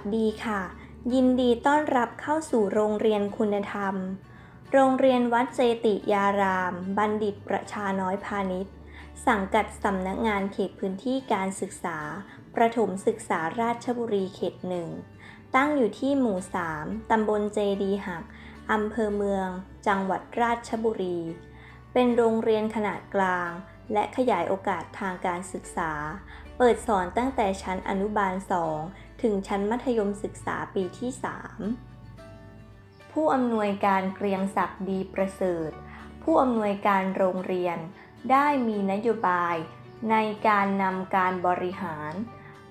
สวัสดีค่ะ ยินดีต้อนรับเข้าสู่โรงเรียนคุณธรรม โรงเรียนวัดเจติยาราม บัณฑิตประชาน้อยพาณิชย์ สังกัดสำนักงานเขตพื้นที่การศึกษา ประถมศึกษาราชบุรีเขตหนึ่ง ตั้งอยู่ที่หมู่ 3 ตำบลเจดีหัก อำเภอเมือง จังหวัดราชบุรี เป็นโรงเรียนขนาดกลาง และขยายโอกาสทางการศึกษา เปิดสอนตั้งแต่ชั้นอนุบาล 2 ถึงชั้นมัธยมศึกษาปีที่ 3 ผู้อำนวยการเกรียงศักดิ์ดีประเสริฐ ผู้อำนวยการโรงเรียน ได้มีนโยบาย ในการนำการบริหาร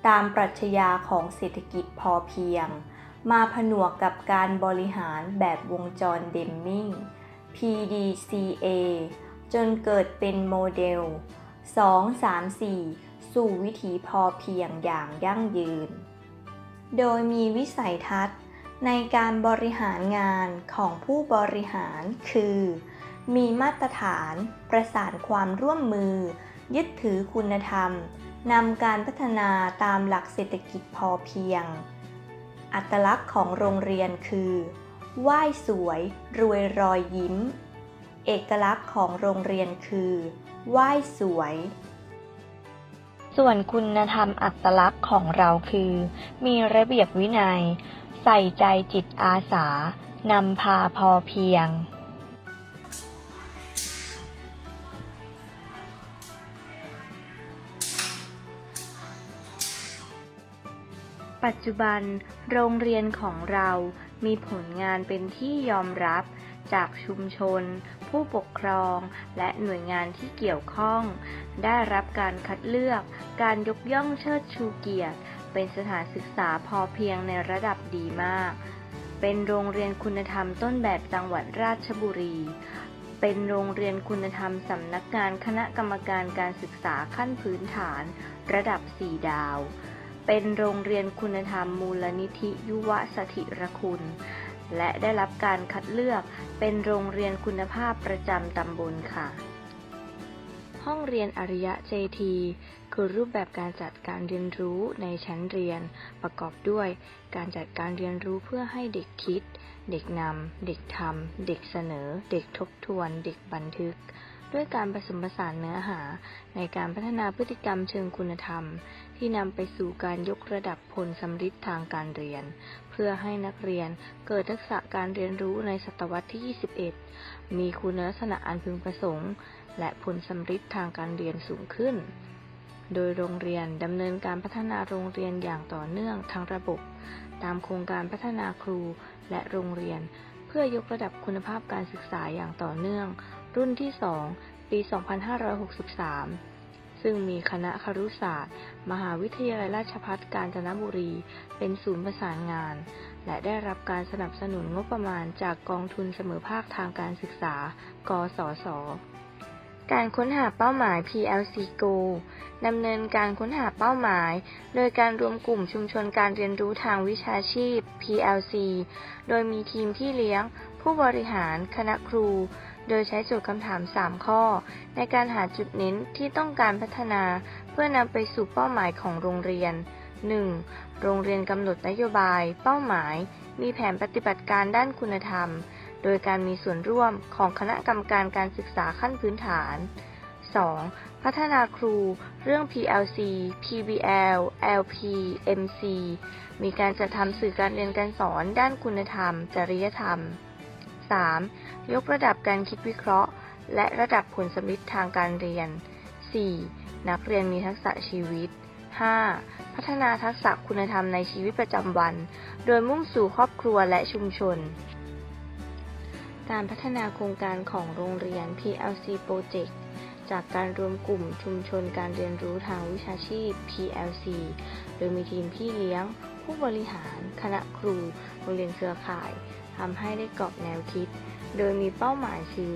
ตามปรัชญาของเศรษฐกิจพอเพียง มาผนวกกับการบริหารแบบวงจรเดมมิง PDCA จนเกิดเป็นโมเดล 2 3 4 สู่วิถีพอเพียงอย่างยั่งยืน โดยมีวิสัยทัศน์ในการบริหารงานของผู้บริหารคือ มีมาตรฐานประสานความร่วมมือ ยึดถือคุณธรรมนำการพัฒนาตามหลักเศรษฐกิจพอเพียง อัตลักษณ์ของโรงเรียนคือ ไหว้สวย รวยรอยยิ้ม เอกลักษณ์ของโรงเรียนคือไหว้สวย ส่วนคุณธรรมอัตลักษณ์ของเราคือ มีระเบียบวินัย ใส่ใจจิตอาสา นำพาพอเพียง ปัจจุบันโรงเรียนของเรามีผลงานเป็นที่ยอมรับจากชุมชน ผู้ปกครอง และหน่วยงานที่เกี่ยวข้อง ได้รับการคัดเลือก การยกย่องเชิดชูเกียรติ เป็นสถานศึกษาพอเพียงในระดับดีมาก เป็นโรงเรียนคุณธรรมต้นแบบจังหวัดราชบุรี เป็นโรงเรียนคุณธรรมสำนักงานคณะกรรมการการศึกษาขั้นพื้นฐาน ระดับ 4 ดาว เป็นโรงเรียนคุณธรรมมูลนิธิยุวสถิรคุณ และได้รับการคัดเลือกเป็นโรงเรียนคุณภาพประจำตำบลค่ะ ห้องเรียนอริยะ JT คือรูปแบบการจัดการเรียนรู้ในชั้นเรียน ประกอบด้วย การจัดการเรียนรู้เพื่อให้เด็กคิด เด็กนำ เด็กทำ เด็กเสนอ เด็กทบทวน เด็กบันทึก ด้วยการผสมผสานเนื้อหา ในการพัฒนาพฤติกรรมเชิงคุณธรรม ที่นำไปสู่การยกระดับผลสำฤทธิ์ทางการเรียน พื่อให้นักเรียนเกิดทักษะการเรียนรู้ในศตวรรษที่ 21 มีคุณลักษณะอันพึงประสงค์ และผลสำฤทธิ์ทางการเรียนสูงขึ้น โดยโรงเรียนดำเนินการพัฒนาโรงเรียนอย่างต่อเนื่องทั้งระบบ ตามโครงการพัฒนาครูและโรงเรียน เพื่อยกระดับคุณภาพการศึกษาอย่างต่อเนื่อง รุ่นที่ 2 ปี 2563 ซึ่งมีคณะครุศาสตร์ มหาวิทยาลัยราชภัฏกาญจนบุรี เป็นศูนย์ประสานงาน และได้รับการสนับสนุนงบประมาณจากกองทุนเสมอภาคทางการศึกษา กสศการค้นหาเป้าหมาย PLC Go ดำเนินการค้นหาเป้าหมาย โดยการรวมกลุ่มชุมชนการเรียนรู้ทางวิชาชีพ PLC โดยมีทีมพี่เลี้ยง ผู้บริหาร คณะครู โดยใช้โจทย์คำถาม 3 ข้อ ในการหาจุดเน้นที่ต้องการพัฒนาเพื่อนำไปสู่เป้าหมายของโรงเรียน 1. โรงเรียนกำหนดนโยบาย เป้าหมาย มีแผนปฏิบัติการด้านคุณธรรม โดยการมีส่วนร่วมของคณะกรรมการการศึกษาขั้นพื้นฐาน 2. พัฒนาครู เรื่อง PLC PBL LP MC มีการจัดทำสื่อการเรียนการสอนด้านคุณธรรม จริยธรรม 3. ยกระดับการคิดวิเคราะห์ และระดับผลสำฤทธิ์ทางการเรียน 4. นักเรียนมีทักษะชีวิต 5. พัฒนาทักษะคุณธรรมในชีวิตประจำวัน โดยมุ่งสู่ครอบครัวและชุมชน การพัฒนาโครงการของโรงเรียน PLC Project จากการรวมกลุ่มชุมชนการเรียนรู้ทางวิชาชีพ PLC โดยมีทีมพี่เลี้ยง ผู้บริหาร คณะครู โรงเรียนเครือข่าย ทำให้ได้กรอบแนวคิด โดยมีเป้าหมายคือ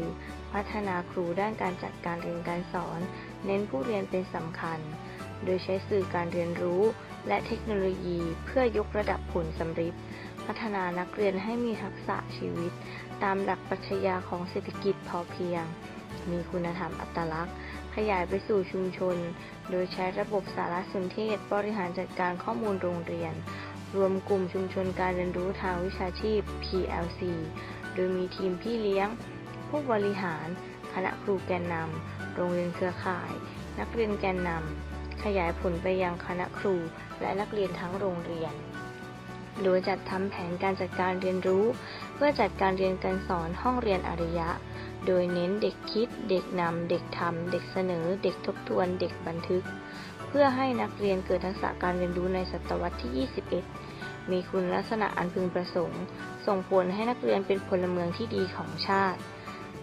พัฒนาครูด้านการจัดการเรียนการสอน เน้นผู้เรียนเป็นสำคัญ โดยใช้สื่อการเรียนรู้ และเทคโนโลยีเพื่อยกระดับผลสำฤทธิ์พัฒนานักเรียนให้มีทักษะชีวิต ตามหลักปรัชญาของเศรษฐกิจพอเพียง มีคุณธรรมอัตลักษณ์ ขยายไปสู่ชุมชน โดยใช้ระบบสารสนเทศ บริหารจัดการข้อมูลโรงเรียน รวมกลุ่มชุมชนการเรียนรู้ทางวิชาชีพ PLC โดยมีทีมพี่เลี้ยง ผู้บริหาร คณะครูแกนนำ โรงเรียนเครือข่าย นักเรียนแกนนำ ขยายผลไปยังคณะครูและนักเรียนทั้งโรงเรียน โดยจัดทำแผนการจัดการเรียนรู้ เพื่อจัดการเรียนการสอนห้องเรียนอริยะ โดยเน้นเด็กคิด เด็กนำ เด็กทำ เด็กเสนอ เด็กทบทวน เด็กบันทึก พื่อให้นักเรียนเกิดทักษะการเรียนรู้ในศตวรรษที่ 21 มีคุณลักษณะอันพึงประสงค์ ส่งผลให้นักเรียนเป็นพลเมืองที่ดีของชาติ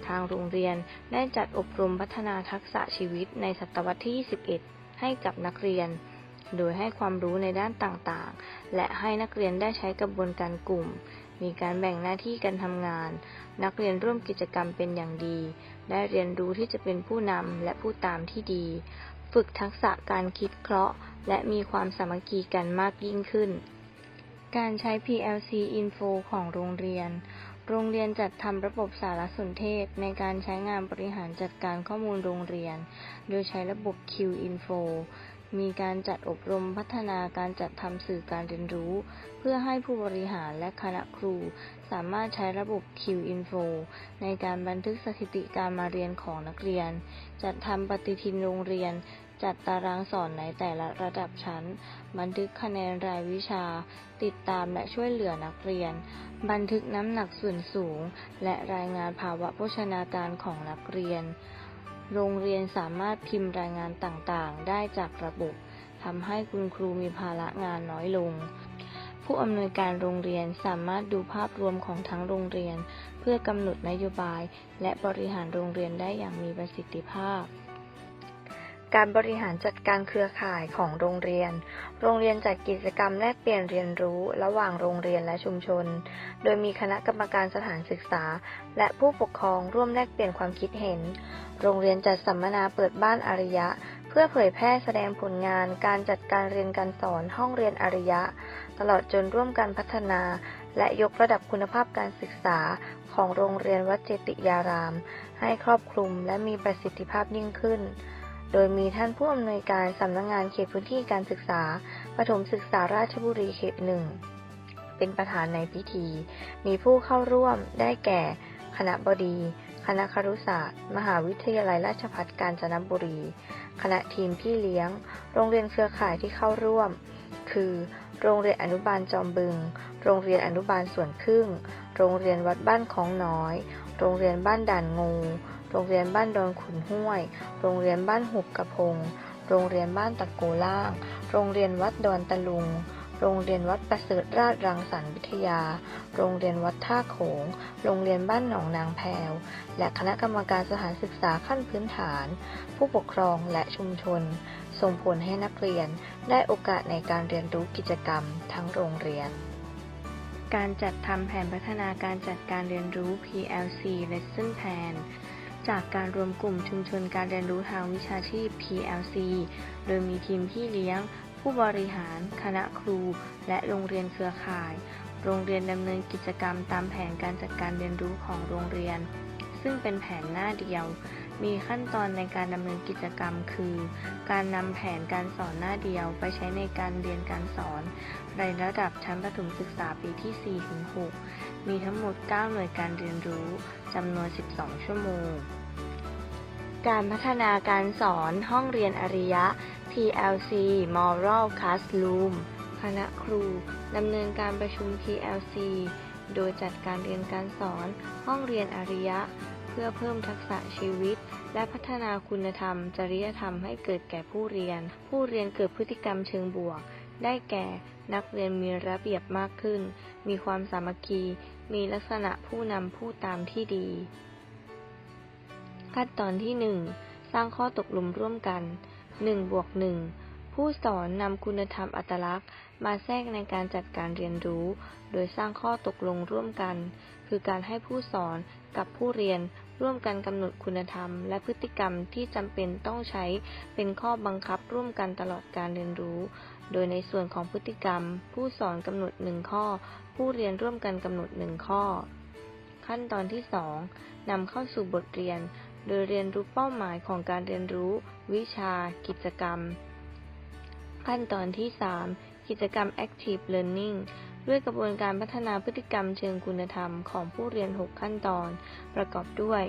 ทางโรงเรียนได้จัดอบรมพัฒนาทักษะชีวิตในศตวรรษที่ 21 ให้กับนักเรียน โดยให้ความรู้ในด้านต่างๆ และให้นักเรียนได้ใช้กระบวนการกลุ่ม มีการแบ่งหน้าที่การทำงาน นักเรียนร่วมกิจกรรมเป็นอย่างดี ได้เรียนรู้ที่จะเป็นผู้นำและผู้ตามที่ดี ฝึกทักษะการคิดเคราะห์ และมีความสามัคคีกันมากยิ่งขึ้น การใช้ PLC Info ของโรงเรียน โรงเรียนจัดทำระบบสารสนเทศในการใช้งานบริหารจัดการข้อมูลโรงเรียน โดยใช้ระบบ Q Info มีการจัดอบรมพัฒนาการจัดทำสื่อการเรียนรู้ เพื่อให้ผู้บริหารและคณะครู สามารถใช้ระบบ Q Info ในการบันทึกสถิติการมาเรียนของนักเรียน จัดทำปฏิทินโรงเรียน จัดตารางสอนในแต่ละระดับชั้น บันทึกคะแนนรายวิชา ติดตามและช่วยเหลือนักเรียน บันทึกน้ำหนักส่วนสูง และรายงานภาวะโภชนาการของนักเรียน โรงเรียนสามารถพิมพ์รายงานต่างๆ ได้จากระบบทำให้คุณครูมีภาระงานน้อยลง ผู้อำนวยการโรงเรียนสามารถดูภาพรวมของทั้งโรงเรียน เพื่อกำหนดนโยบาย และบริหารโรงเรียนได้อย่างมีประสิทธิภาพ การบริหารจัดการเครือข่ายของโรงเรียน โรงเรียนจัดกิจกรรมแลกเปลี่ยนเรียนรู้ระหว่างโรงเรียนและชุมชน โดยมีคณะกรรมการสถานศึกษา และผู้ปกครองร่วมแลกเปลี่ยนความคิดเห็น โรงเรียนจัดสัมมนาเปิดบ้านอริยะ เพื่อเผยแพร่แสดงผลงานการจัดการเรียนการสอนห้องเรียนอริยะ ตลอดจนร่วมกันพัฒนา และยกระดับคุณภาพการศึกษาของโรงเรียนวัดเจติยาราม ให้ครอบคลุมและมีประสิทธิภาพยิ่งขึ้น โดยมีท่านผู้อำนวยการสำนักงงานเขตพื้นที่การศึกษาประถมศึกษาราชบุรีเขตหนึ่งเป็นประธานในพิธี มีผู้เข้าร่วมได้แก่ คณะบดี คณะครุศาสตร์ มหาวิทยาลัยราชภัฏกาญจนบุรี คณะทีมพี่เลี้ยง โรงเรียนเครือข่ายที่เข้าร่วม คือ โรงเรียนอนุบาลจอมบึง โรงเรียนอนุบาลสวนพึ่ง โรงเรียนวัดบ้านของน้อย โรงเรียนบ้านด่านงู โรงเรียนบ้านดอนขุนห้วย โรงเรียนบ้านหุบกระพง โรงเรียนบ้านตะโกล่าง โรงเรียนวัดดอนตะลุง โรงเรียนวัดประเสริฐราชรังสรรค์วิทยา โรงเรียนวัดท่าโขง โรงเรียนบ้านหนองนางแพว และคณะกรรมการสถานศึกษาขั้นพื้นฐาน ผู้ปกครองและชุมชน ส่งผลให้นักเรียนได้โอกาสในการเรียนรู้กิจกรรมทั้งโรงเรียนการจัดทำแผนพัฒนาการจัดการเรียนรู้ PLC Lesson Plan จากการรวมกลุ่มชุมชนการเรียนรู้ทางวิชาชีพ PLC โดยมีทีมพี่เลี้ยง ผู้บริหาร คณะครู และโรงเรียนเครือข่าย โรงเรียนดำเนินกิจกรรมตามแผนการจัดการเรียนรู้ของโรงเรียน ซึ่งเป็นแผนหน้าเดียว มีขั้นตอนในการดำเนินกิจกรรมคือ การนำแผนการสอนหน้าเดียวไปใช้ในการเรียนการสอน ในระดับชั้นประถมศึกษาปีที่ 4-6 มีทั้งหมด 9 หน่วยการเรียนรู้จำนวน 12 ชั่วโมง การพัฒนาการสอนห้องเรียนอริยะ PLC Moral Classroom คณะครูดำเนินการประชุม PLC โดยจัดการเรียนการสอนห้องเรียนอริยะ เพื่อเพิ่มทักษะชีวิต และพัฒนาคุณธรรม จริยธรรมให้เกิดแก่ผู้เรียน ผู้เรียนเกิดพฤติกรรมเชิงบวก ได้แก่นักเรียนมีระเบียบมากขึ้น มีความสามัคคี มีลักษณะผู้นำผู้ตามที่ดี ขั้นตอนที่ 1 สร้างข้อตกลงร่วมกัน1บวก1ผู้สอนนำคุณธรรมอัตลักษณ์ มาแทรกในการจัดการเรียนรู้ โดยสร้างข้อตกลงร่วมกัน คือการให้ผู้สอนกับผู้เรียนร่วมกันกำหนดคุณธรรม และพฤติกรรมที่จำเป็นต้องใช้เป็นข้อบังคับร่วมกันตลอดการเรียนรู้ โดยในส่วนของพฤติกรรม ผู้สอนกำหนดหนึ่งข้อ ผู้เรียนร่วมกันกำหนดหนึ่งข้อ ขั้นตอนที่2นำเข้าสู่บทเรียน โดยเรียนรู้เป้าหมายของการเรียนรู้ วิชา กิจกรรม ขั้นตอนที่ 3 กิจกรรม Active Learning ด้วยกระบวนการพัฒนาพฤติกรรมเชิงคุณธรรมของผู้เรียน 6 ขั้นตอน ประกอบด้วย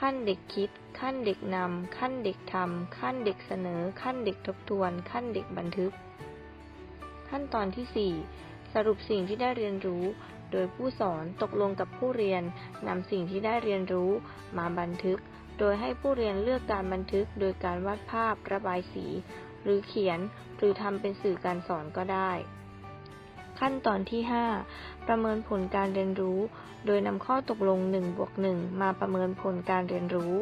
ขั้นเด็กคิด ขั้นเด็กนำ ขั้นเด็กทำ ขั้นเด็กเสนอ ขั้นเด็กทบทวน ขั้นเด็กบันทึก ขั้นตอนที่ 4 สรุปสิ่งที่ได้เรียนรู้ โดยผู้สอนตกลงกับผู้เรียนนำสิ่งที่ได้เรียนรู้มาบันทึก โดยให้ผู้เรียนเลือกการบันทึก โดยการวาดภาพระบายสี หรือเขียนหรือทำเป็นสื่อการสอนก็ได้ ขั้นตอนที่ 5 ประเมินผลการเรียนรู้ โดยนำข้อตกลง1บวก1มาประเมินผลการเรียนรู้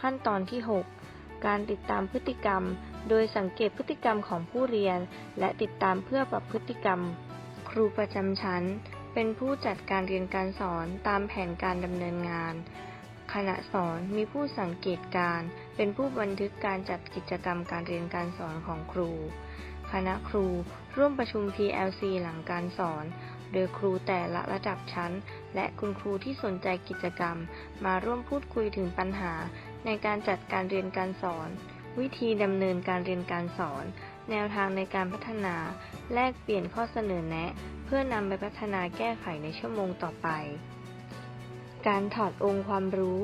ขั้นตอนที่ 6 การติดตามพฤติกรรม โดยสังเกตพฤติกรรมของผู้เรียน และติดตามเพื่อปรับพฤติกรรม ครูประจำชั้น เป็นผู้จัดการเรียนการสอนตามแผนการดำเนินงาน ขณะสอนมีผู้สังเกตการ เป็นผู้บันทึกการจัดกิจกรรมการเรียนการสอนของครู คณะครูร่วมประชุม PLC หลังการสอน โดยครูแต่ละระดับชั้น และคุณครูที่สนใจกิจกรรม มาร่วมพูดคุยถึงปัญหาในการจัดการเรียนการสอน วิธีดำเนินการเรียนการสอน แนวทางในการพัฒนา แลกเปลี่ยนข้อเสนอแนะ เพื่อนำไปพัฒนาแก้ไขในชั่วโมงต่อไป การถอดองค์ความรู้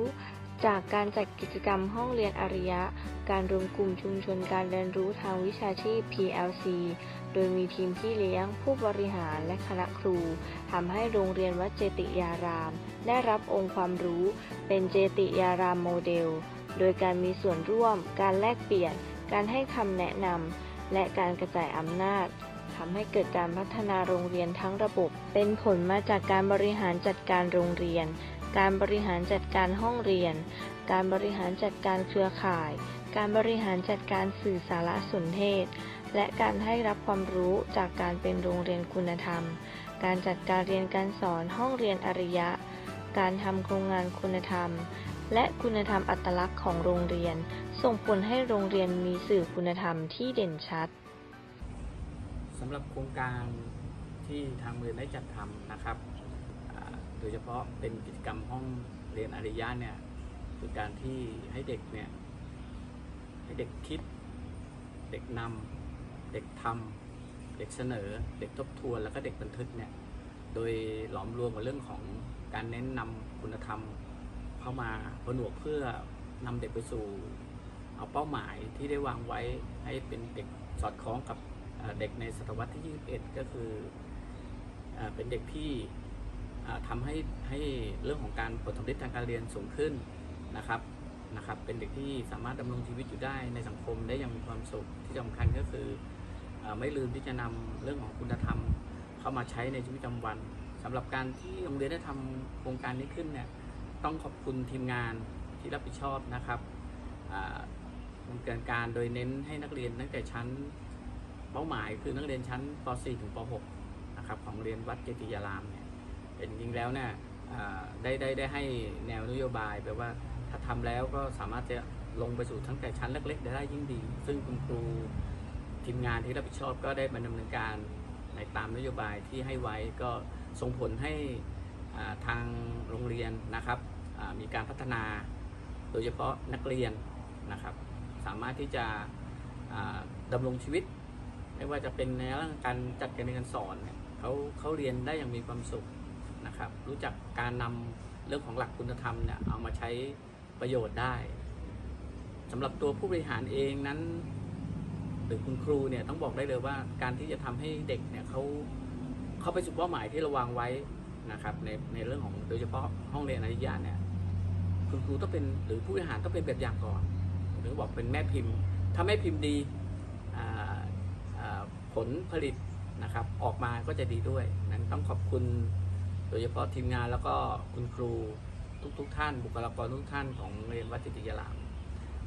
จากการจัดกิจกรรมห้องเรียนอริยะ การรวมกลุ่มชุมชนการเรียนรู้ทางวิชาชีพ PLC โดยมีทีมพี่เลี้ยง ผู้บริหารและคณะครูทำให้โรงเรียนวัดเจติยาราม ได้รับองค์ความรู้ เป็นเจติยารามโมเดล โดยการมีส่วนร่วม การแลกเปลี่ยน การให้คำแนะนำ และการกระจายอำนาจทำให้เกิดการพัฒนาโรงเรียนทั้งระบบ เป็นผลมาจากการบริหารจัดการโรงเรียน การบริหารจัดการห้องเรียน การบริหารจัดการเครือข่าย การบริหารจัดการสื่อสารสนเทศ และการให้รับความรู้จากการเป็นโรงเรียนคุณธรรม การจัดการเรียนการสอนห้องเรียนอริยะ การทำโครงงานคุณธรรม และคุณธรรมอัตลักษณ์ของโรงเรียน ส่งผลให้โรงเรียนมีสื่อคุณธรรมที่เด่นชัดสำหรับโครงการที่ทางเรียนได้จัดทำนะครับโดยเฉพาะเป็นกิจกรรมห้องเรียนอริยะเนี่ยคือการที่ให้เด็กเนี่ยให้เด็กคิด เด็กนำเด็กทำเด็กเสนอ เด็กทบทวนแล้วก็เด็กบันทึกเนี่ยโดยหลอมรวมกับเรื่องของการเน้นนำคุณธรรม เข้ามาผนวกเพื่อนำเด็กไปสู่เอาเป้าหมายที่ได้วางไว้ให้เป็นเด็กสอดคล้องกับเด็กในศตวรรษที่ 21 ก็คือเอ่อเป็นเด็กที่ทำให้ให้เรื่องของการผลสำเร็จทางการเรียนสูงขึ้นนะครับนะครับ เป็นเด็กที่สามารถดำรงชีวิตอยู่ได้ในสังคมได้อย่างมีความสุขที่สำคัญก็คือเอ่อไม่ลืมที่จะนำเรื่องของคุณธรรมเข้ามาใช้ในชีวิตประจำวันสำหรับการที่โรงเรียนได้ทำโครงการนี้ขึ้นเนี่ย ต้องขอบคุณทีมงานที่รับผิดชอบนะครับดำเนินการโดยเน้นให้นักเรียนตั้งแต่ชั้นเป้าหมายคือนักเรียนชั้นป .4 ถึงป .6 นะครับของเรียนวัดเจติยารามเนี่ยเป็นจริงแล้วเนี่ยได้ได้ได้ให้แนวนโยบายแปลว่าถ้าทำแล้วก็สามารถจะลงไปสู่ทั้งแต่ชั้นเล็กๆได้ยิ่งดี ซึ่งคุณครูทีมงานที่รับผิดชอบก็ได้มาดำเนินการในตามนโยบายที่ให้ไว้ก็ส่งผลให้ทางโรงเรียนนะครับ มีการพัฒนาโดยเฉพาะนักเรียนนะครับ สามารถที่จะดำรงชีวิต ไม่ว่าจะเป็นในเรื่องการจัดการเรียนการสอนเนี่ยเขาเขาเรียนได้อย่างมีความสุขนะครับ รู้จักการนำเรื่องของหลักคุณธรรมเนี่ยเอามาใช้ประโยชน์ได้สำหรับตัวผู้บริหารเองนั้น หรือคุณครูเนี่ยต้องบอกได้เลยว่าการที่จะทำให้เด็กเนี่ยเขาเขาไปสู่เป้าหมายที่เราวางไว้นะครับในในเรื่องของโดยเฉพาะห้องเรียนอริยะเนี่ย คุณครูต้องเป็นหรือผู้บริหารต้องเป็นแบบอย่างก่อน หรือบอกเป็นแม่พิมพ์ ถ้าแม่พิมพ์ดีผลผลิตนะครับ ออกมาก็จะดีด้วยนั้นต้องขอบคุณ โดยเฉพาะทีมงานแล้วก็คุณครูทุกๆทท่าน บุคลากรทุกท่านของเรียนวัดจิตติยาราม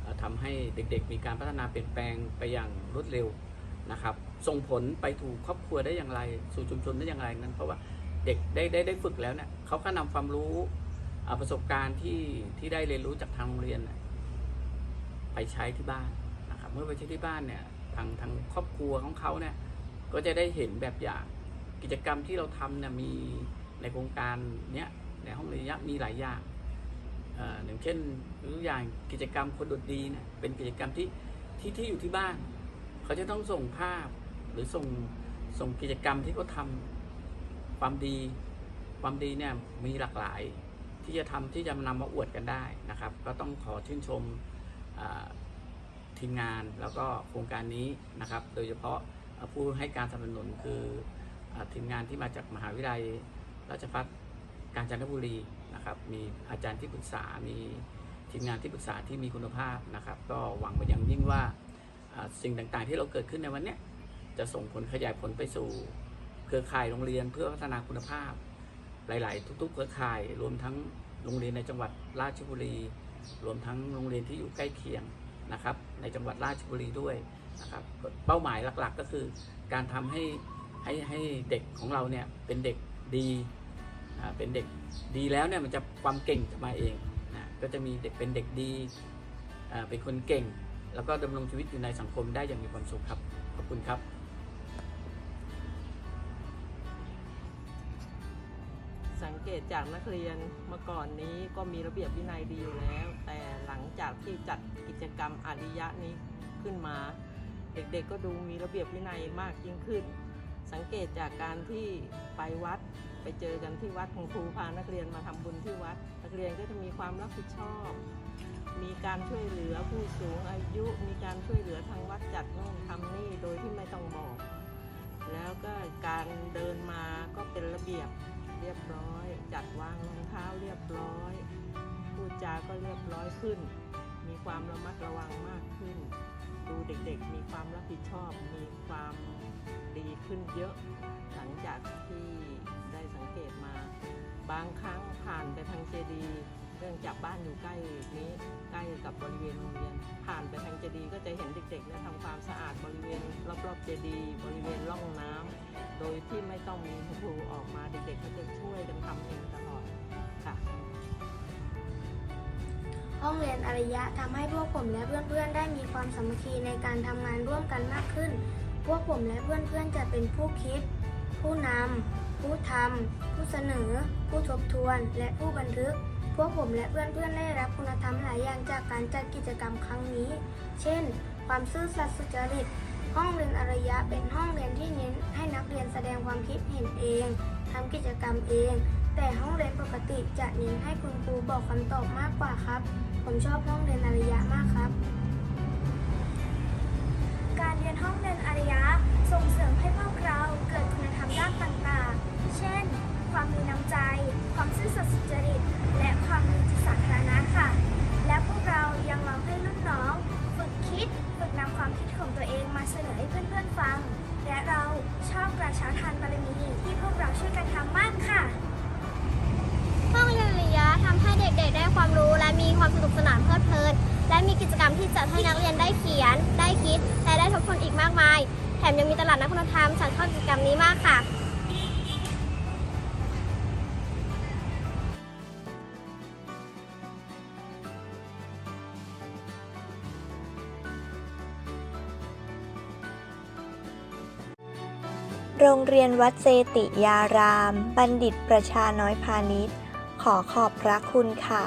เอ่อทำให้เด็กๆ มีการพัฒนาเปลี่ยนแปลงไปอย่างรวดเร็วนะครับ ส่งผลไปถูกครอบครัวได้อย่างไร สู่ชุมชนได้อย่างไรนั้น เพราะว่าเด็กได้ได้ได้ฝึกแล้วเนี่ยเขาก็นำความรู้ ประสบการณ์ที่ที่ได้เรียนรู้จากทางโรงเรียนไปใช้ที่บ้านนะครับเมื่อไปใช้ที่บ้านเนี่ยทางทางครอบครัวของเขาเนี่ยก็จะได้เห็นแบบอย่างกิจกรรมที่เราทำเนี่ยมีในโครงการเนี้ยในห้องเรียนมีหลายอย่างอ่ออย่างเช่นตัวอย่างกิจกรรมคนดดดีเนี่ยเป็นกิจกรรมที่ที่ที่อยู่ที่บ้าน เขาจะต้องส่งภาพหรือส่งส่งกิจกรรมที่เขาทำความดี ความดีเนี่ยมีหลากหลาย ที่จะทำที่จะนำมาอวดกันได้นะครับ ก็ต้องขอชื่นชมทีมงานแล้วก็โครงการนี้นะครับ โดยเฉพาะผู้ให้การสนับสนุนคืออทีมงานที่มาจากมหาวิทยาลัยราชภัฏกาญจนบุรีนะครับ มีอาจารย์ที่ปรึกษา มีทีมงานที่ปรึกษาที่มีคุณภาพนะครับ ก็หวังเป็นอย่างยิ่งว่าสิ่งต่างๆ ที่เราเกิดขึ้นในวันนี้จะส่งผลขยายผลไปสู่ เครือข่ายโรงเรียนเพื่อพัฒนาคุณภาพ หลาย ๆ ทุก ๆ เครือข่าย รวมทั้งโรงเรียนในจังหวัดราชบุรี รวมทั้งโรงเรียนที่อยู่ใกล้เคียงนะครับ ในจังหวัดราชบุรีด้วยนะครับ เป้าหมายหลัก ๆ ก็คือ การทำให้ให้ให้เด็กของเราเนี่ยเป็นเด็กดีอ่าเป็นเด็กดีแล้วเนี่ยมันจะความเก่งจะมาเองนะก็จะมีเด็กเป็นเด็กดีอ่าเป็นคนเก่ง แล้วก็ดำรงชีวิตอยู่ในสังคมได้อย่างมีความสุขครับ ขอบคุณครับ เกตจากนักเรียนเมื่อก่อนนี้ก็มีระเบียบวินัยดีอยู่แล้ว แต่หลังจากที่จัดกิจกรรมอาริยะนี้ขึ้นมา เด็กๆก็ดูมีระเบียบวินัยมากยิ่งขึ้น สังเกตจากการที่ไปวัดไปเจอกันที่วัดของครูพานักเรียนมาทำบุญที่วัด นักเรียนก็จะมีความรับผิดชอบ มีการช่วยเหลือผู้สูงอายุ มีการช่วยเหลือทางวัดจัดโน่นทำนี่โดยที่ไม่ต้องบอก แล้วก็การเดินมาก็เป็นระเบียบ เรียบร้อย จัดวางรองเท้าเรียบร้อย พูดจาก็เรียบร้อยขึ้น มีความระมัดระวังมากขึ้น ดูเด็กๆ มีความรับผิดชอบ มีความดีขึ้นเยอะ หลังจากที่ได้สังเกตมา บางครั้งผ่านไปทางเจดีย์ จากบ้านอยู่ใกล้นี้ใกล้กับบริเวณโรงเรียน ผ่านไปทางเจดีย์ก็จะเห็นเด็กๆเนี่ยทำความสะอาดบริเวณรอบๆเจดีย์บริเวณร่องน้ำโดยที่ไม่ต้องมีครูออกมาเด็กๆก็จะช่วยกันทำเองตลอดค่ะห้องเรียนอารยะทำให้พวกผมและเพื่อนๆ ได้มีความสามัคคีในการทำงานร่วมกันมากขึ้น พวกผมและเพื่อนๆ จะเป็นผู้คิด ผู้นำผู้ทำผู้เสนอ ผู้ทบทวน และผู้บันทึก วกผมและเพื่อนๆได้รับคุณธรรมหลายอย่างจากการจัดกิจกรรมครั้งนี้ เช่น ความซื่อสัตย์สุจริต ห้องเรียนอารยะเป็นห้องเรียนที่เน้นให้นักเรียนแสดงความคิดเห็นเองทำกิจกรรมเอง แต่ห้องเรียนปกติจะเน้นให้คุณครูบอกคำตอบมากกว่าครับ ผมชอบห้องเรียนอารยะมากครับ การเรียนห้องเรียนอารยะส่งเสริมให้พวกเราเกิดคุณธรรมด้านต่างๆ เช่น ความมีน้ำใจ ความซื่อสัตย์สุจริต และความมีจิตสาธารณะค่ะ และพวกเรายังมองให้รุ่นน้องฝึกคิดฝึกนำความคิดของตัวเองมาเสนอให้เพื่อนๆฟัง และเราชอบกระเช้าทานบารมีที่พวกเราช่วยกันทำมากค่ะห้องเรียนริยะทำให้เด็กๆ ได้ความรู้ และมีความสนุกสนานเพลิดเพลิน และมีกิจกรรมที่จัดให้นักเรียนได้เขียน ได้คิด และได้ทบทวนอีกมากมาย แถมยังมีตลาดนักคุณธรรมฉันชอบกิจกรรมนี้มากค่ะ โรงเรียนวัดเจติยาราม บัณฑิตประชาน้อยพาณิชย์ ขอขอบพระคุณค่ะ